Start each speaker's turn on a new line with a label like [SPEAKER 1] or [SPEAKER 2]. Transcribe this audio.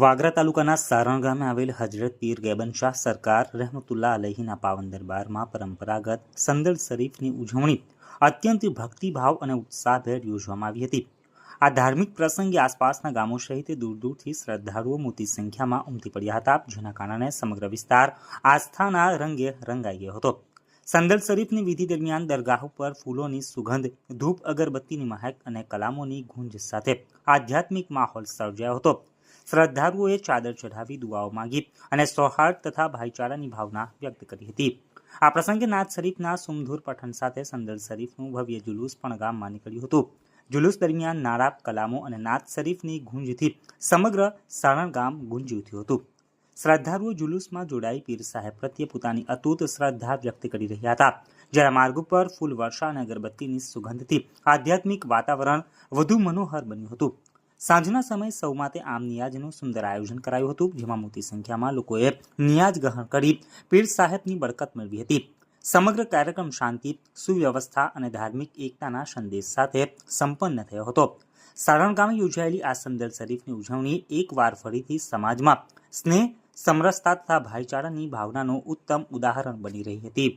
[SPEAKER 1] વાગરા તાલુકાના સારણ ગામે આવેલ હજરત પીર ગેબન શાહ સરકાર રહેમતુલ્લા અલહીના પાવન દરબારમાં પરંપરાગત સંદલ શરીફની ઉજવણી, અત્યંત ભક્તિભાવ અને ઉત્સાહભેર યોજવામાં આવી હતી. આ ધાર્મિક પ્રસંગે આસપાસના ગામો સહિત દૂર દૂરથી શ્રદ્ધાળુઓ મોટી સંખ્યામાં ઉમટી પડ્યા હતા, જેના કારણે સમગ્ર વિસ્તાર આસ્થાના રંગે રંગાઈ ગયો હતો. સંદલ શરીફની વિધિ દરમિયાન દરગાહ ઉપર ફૂલોની સુગંધ, ધૂપ, અગરબત્તીની મહેક અને કલામોની ગુંજ સાથે આધ્યાત્મિક માહોલ સર્જાયો હતો. શ્રદ્ધાળુઓએ ચાદર ચઢાવી દુઆઓ માંગી અને સૌહાર્દ તથા ભાઈચારાની ભાવના વ્યક્ત કરી હતી. આ પ્રસંગે નાથ શરીફના સુમધુર પઠન સાથે સંદર શરીફનું ભવ્ય જુલુસ પણ ગામમાં નીકળ્યું હતું. જુલુસ દરમિયાન નારાબ કલામો અને નાથ શરીફની ગુંજથી સમગ્ર સારણ ગામ ગુંજી ઉઠ્યું હતું. શ્રદ્ધાળુઓ જુલુસમાં જોડાઈ પીર સાહેબ પ્રત્યે પોતાની અતૂત શ્રદ્ધા વ્યક્ત કરી રહ્યા હતા. જ્યારે માર્ગ ઉપર ફૂલ વર્ષા અને અગરબત્તીની સુગંધથી આધ્યાત્મિક વાતાવરણ વધુ મનોહર બન્યું હતું. સાંજના સમયે સૌ માટે આમ નિયાજનું સુંદર આયોજન કરાયું હતું, જેમાં મોટી સંખ્યામાં લોકોએ નિયાજ ગ્રહણ કરી, પીર સાહેબની બરકત મેળવી હતી. સમગ્ર કાર્યક્રમ શાંતિ, સુવ્યવસ્થા અને ધાર્મિક એકતાના સંદેશ સાથે સંપન્ન થયો હતો. સારણ ગામે યોજાયેલી આ સંદર શરીફની ઉજવણી એકવાર ફરીથી સમાજમાં સ્નેહ, સમરસતા તથા ભાઈચારાની ભાવનાનું ઉત્તમ ઉદાહરણ બની રહી હતી.